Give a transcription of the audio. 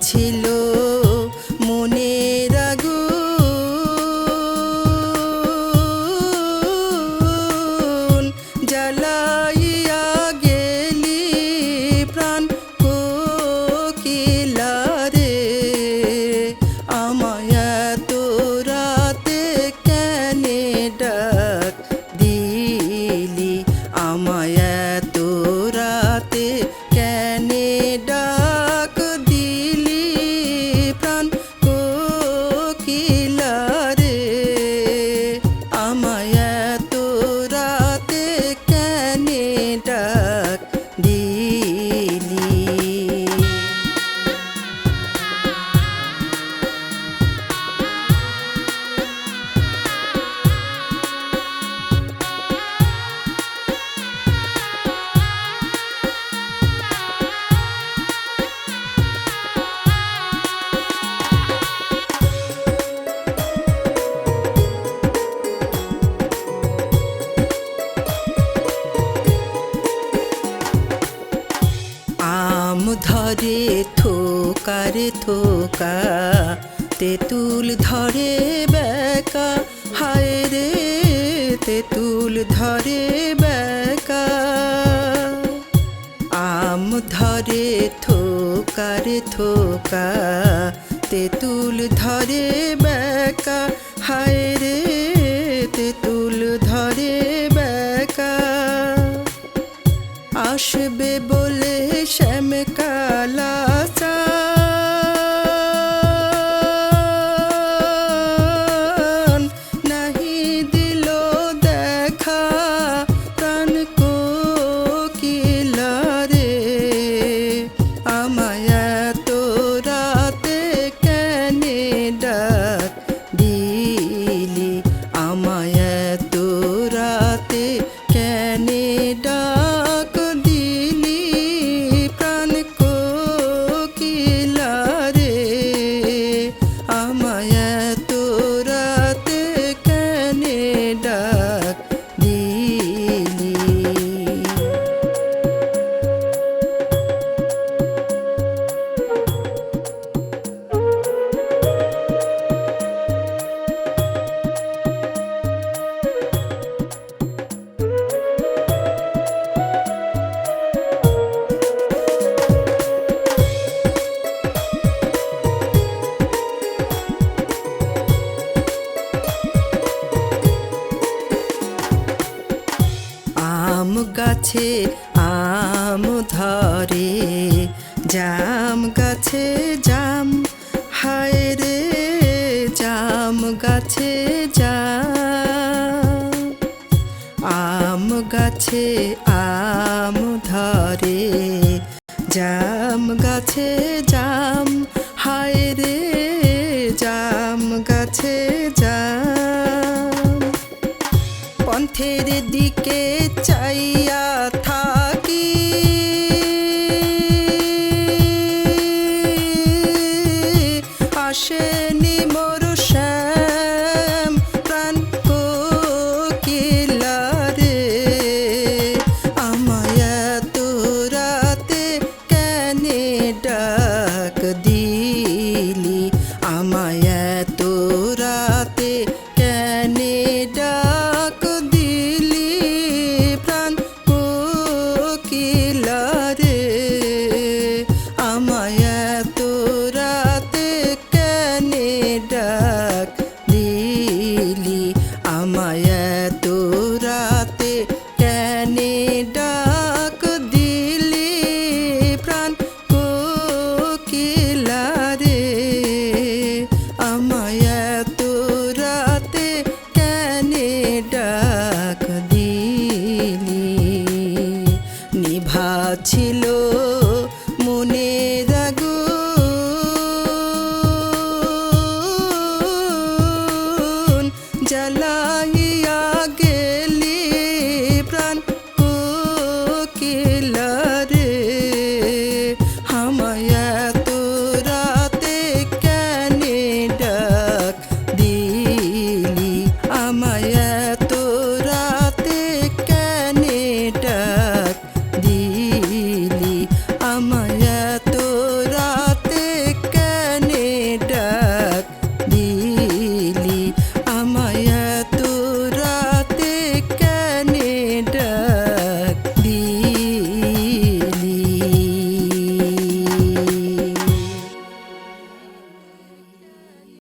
ছিল। থোকারে থোকা তেঁতুল ধরে বেকা, হায় রে, তেঁতুল ধরে বেকা। আম ধরে থোকারে থোকা, তেঁতুল ধরে বেকা, হায় রে, তেঁতুল ধরে বেকা। আসবে বলে গাছে আম ধরে, জাম গাছে জাম, হায় রে, জাম গাছে জাম। আম গাছে আম ধরে, জাম গাছে জাম কণ্ঠের দিকে চাইয়া থাকি। আসেনি মোর রাতে